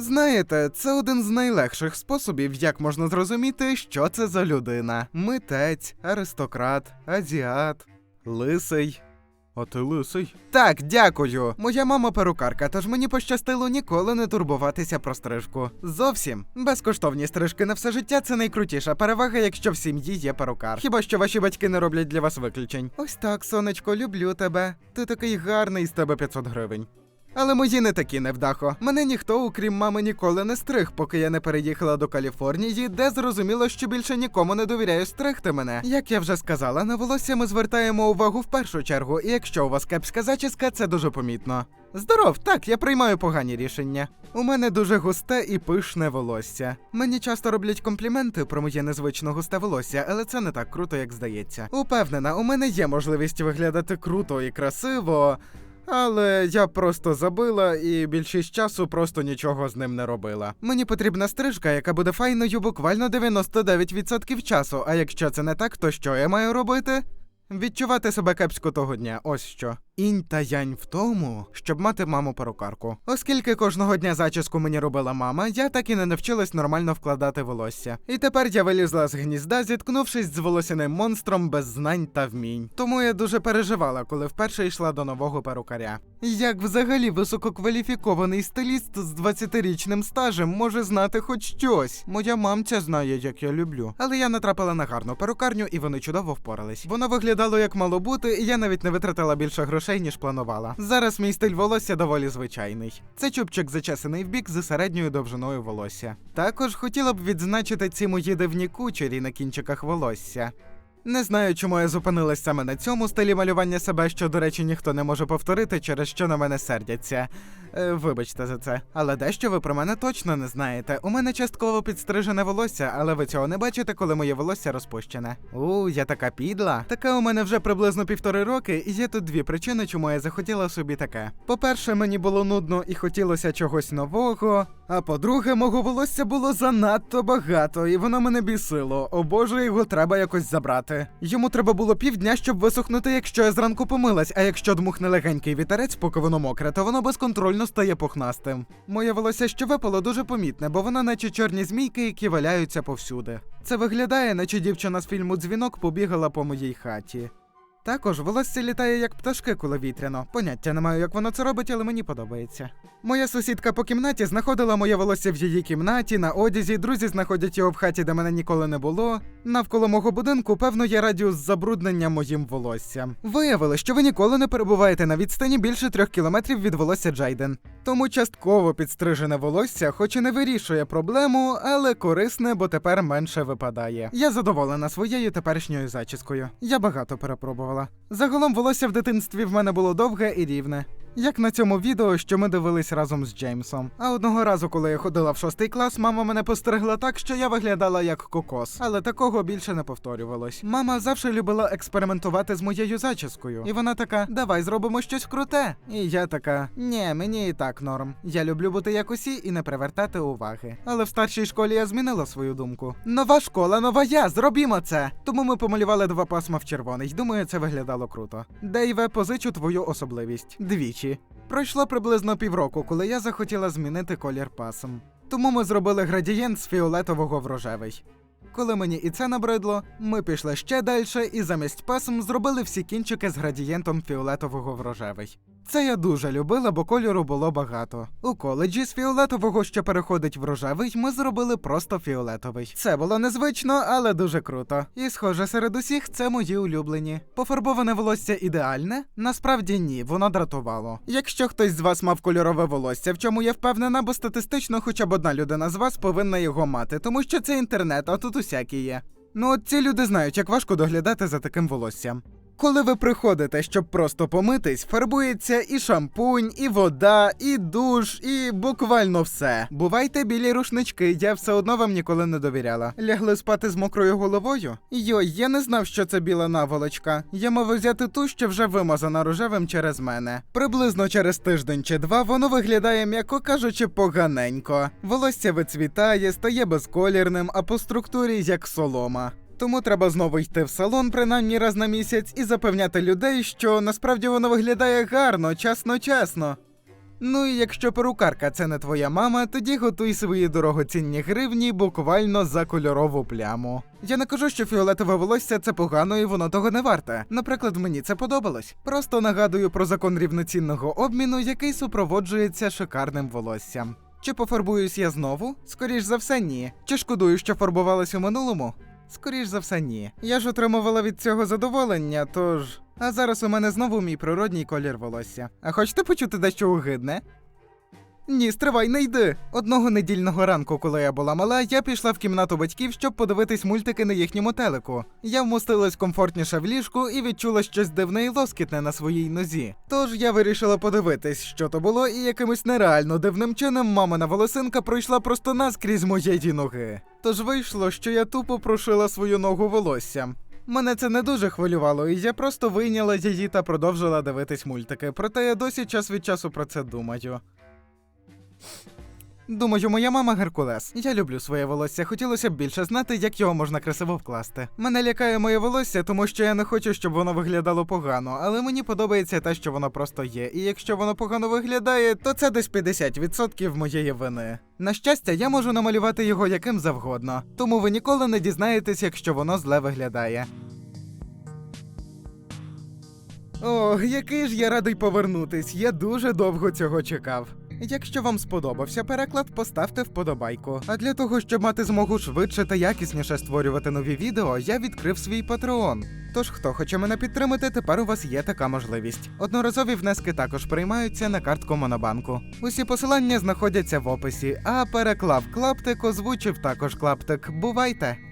Знаєте, це один з найлегших способів, як можна зрозуміти, що це за людина: митець, аристократ, азіат, лисий. А ти лисий? Так, дякую. Моя мама перукарка, тож мені пощастило ніколи не турбуватися про стрижку. Зовсім безкоштовні стрижки на все життя це найкрутіша перевага, якщо в сім'ї є перукар. Хіба що ваші батьки не роблять для вас виключень? Ось так, сонечко, люблю тебе. Ти такий гарний з тебе 500 гривень. Але мої не такі невдахо. Мене ніхто, окрім мами, ніколи не стриг, поки я не переїхала до Каліфорнії, де зрозуміло, що більше нікому не довіряю стригти мене. Як я вже сказала, на волосся ми звертаємо увагу в першу чергу, і якщо у вас кепська зачіска, це дуже помітно. Здоров, так, я приймаю погані рішення. У мене дуже густе і пишне волосся. Мені часто роблять компліменти про моє незвично густе волосся, але це не так круто, як здається. Упевнена, у мене є можливість виглядати круто і красиво. Але я просто забила і більшість часу просто нічого з ним не робила. Мені потрібна стрижка, яка буде файною буквально 99% часу. А якщо це не так, то що я маю робити? Відчувати себе кепсько того дня, ось що. Інь та янь в тому, щоб мати маму перукарку. Оскільки кожного дня зачіску мені робила мама, я так і не навчилась нормально вкладати волосся. І тепер я вилізла з гнізда, зіткнувшись з волосяним монстром без знань та вмінь. Тому я дуже переживала, коли вперше йшла до нового перукаря. Як взагалі висококваліфікований стиліст з 20-річним стажем може знати хоч щось. Моя мамця знає, як я люблю. Але я натрапила на гарну перукарню, і вони чудово впорались. Воно виглядало як мало бути, і я навіть не витратила більше грошей, ніж планувала. Зараз мій стиль волосся доволі звичайний. Це чубчик зачесаний в бік з середньою довжиною волосся. Також хотіла б відзначити ці мої дивні кучері на кінчиках волосся. Не знаю, чому я зупинилась саме на цьому стилі малювання себе, що, до речі, ніхто не може повторити, через що на мене сердяться. Е, вибачте за це. Але дещо ви про мене точно не знаєте. У мене частково підстрижене волосся, але ви цього не бачите, коли моє волосся розпущене. У, я така підла. Така у мене вже приблизно півтори роки, і є тут дві причини, чому я захотіла собі таке. По-перше, мені було нудно і хотілося чогось нового. А по-друге, мого волосся було занадто багато, і воно мене бісило. О боже, його треба якось забрати. Йому треба було півдня, щоб висохнути, якщо я зранку помилась, а якщо дмухне легенький вітерець, поки воно мокре, то воно безконтрольно стає пухнастим. Моє волосся, що випало, дуже помітне, бо воно наче чорні змійки, які валяються повсюди. Це виглядає, наче дівчина з фільму Дзвінок побігала по моїй хаті. Також волосся літає як пташки, коли вітряно. Поняття не маю, як воно це робить, але мені подобається. Моя сусідка по кімнаті знаходила моє волосся в її кімнаті, на одязі, друзі знаходять його в хаті, де мене ніколи не було. Навколо мого будинку, певно, є радіус забруднення моїм волоссям. Виявили, що ви ніколи не перебуваєте на відстані більше трьох кілометрів від волосся Джайден. Тому частково підстрижене волосся, хоч і не вирішує проблему, але корисне, бо тепер менше випадає. Я задоволена своєю теперішньою зачіскою. Я багато перепробувала. Загалом волосся в дитинстві в мене було довге і рівне. Як на цьому відео, що ми дивились разом з Джеймсом. А одного разу, коли я ходила в шостий клас, мама мене постерегла так, що я виглядала як кокос. Але такого більше не повторювалось. Мама завжди любила експериментувати з моєю зачіскою. І вона така: давай зробимо щось круте. І я така: ні, мені і так норм. Я люблю бути як усі і не привертати уваги. Але в старшій школі я змінила свою думку. Нова школа, нова я, зробімо це. Тому ми помалювали два пасма в червоний. Думаю, це виглядало круто. Дейве, позичу твою особливість. Двічі. Пройшло приблизно півроку, коли я захотіла змінити колір пасом. Тому ми зробили градієнт з фіолетового в рожевий. Коли мені і це набридло, ми пішли ще далі і замість пасм зробили всі кінчики з градієнтом фіолетового в рожевий. Це я дуже любила, бо кольору було багато. У коледжі з фіолетового, що переходить в рожевий, ми зробили просто фіолетовий. Це було незвично, але дуже круто. І схоже, серед усіх це мої улюблені. Пофарбоване волосся ідеальне? Насправді ні, воно дратувало. Якщо хтось з вас мав кольорове волосся, в чому я впевнена, бо статистично хоча б одна людина з вас повинна його мати, тому що це інтернет, а тут усякі є. Ну от ці люди знають, як важко доглядати за таким волоссям. Коли ви приходите, щоб просто помитись, фарбується і шампунь, і вода, і душ, і буквально все. Бувайте білі рушнички, я все одно вам ніколи не довіряла. Лягли спати з мокрою головою? Йой, я не знав, що це біла наволочка. Я мав взяти ту, що вже вимазана рожевим через мене. Приблизно через тиждень чи два воно виглядає, м'яко кажучи, поганенько. Волосся вицвітає, стає безколірним, а по структурі як солома. Тому треба знову йти в салон принаймні раз на місяць і запевняти людей, що насправді воно виглядає гарно, чесно-чесно. Ну і якщо перукарка це не твоя мама, тоді готуй свої дорогоцінні гривні буквально за кольорову пляму. Я не кажу, що фіолетове волосся це погано і воно того не варте. Наприклад, мені це подобалось. Просто нагадую про закон рівноцінного обміну, який супроводжується шикарним волоссям. Чи пофарбуюсь я знову? Скоріш за все, ні. Чи шкодую, що фарбувалась у минулому? Скоріш за все, ні. Я ж отримувала від цього задоволення, тож. А зараз у мене знову мій природній колір волосся. А хочете почути дещо огидне? Ні, стривай, не йди. Одного недільного ранку, коли я була мала, я пішла в кімнату батьків, щоб подивитись мультики на їхньому телеку. Я вмостилась комфортніше в ліжку і відчула щось дивне і лоскітне на своїй нозі. Тож я вирішила подивитись, що то було, і якимось нереально дивним чином мамина волосинка пройшла просто наскрізь моєї ноги. Тож вийшло, що я тупо прошила свою ногу волоссям. Мене це не дуже хвилювало, і я просто вийняла її та продовжила дивитись мультики. Проте я досі час від часу про це думаю. Думаю, моя мама Геркулес. Я люблю своє волосся. Хотілося б більше знати, як його можна красиво вкласти. Мене лякає моє волосся, тому що я не хочу, щоб воно виглядало погано, але мені подобається те, що воно просто є. І якщо воно погано виглядає, то це десь 50% моєї вини. На щастя, я можу намалювати його яким завгодно, тому ви ніколи не дізнаєтесь, якщо воно зле виглядає. Ох, який ж я радий повернутись. Я дуже довго цього чекав. Якщо вам сподобався переклад, поставте вподобайку. А для того, щоб мати змогу швидше та якісніше створювати нові відео, я відкрив свій Patreon. Тож, хто хоче мене підтримати, тепер у вас є така можливість. Одноразові внески також приймаються на картку Монобанку. Усі посилання знаходяться в описі, а переклав клаптик, озвучив також клаптик. Бувайте!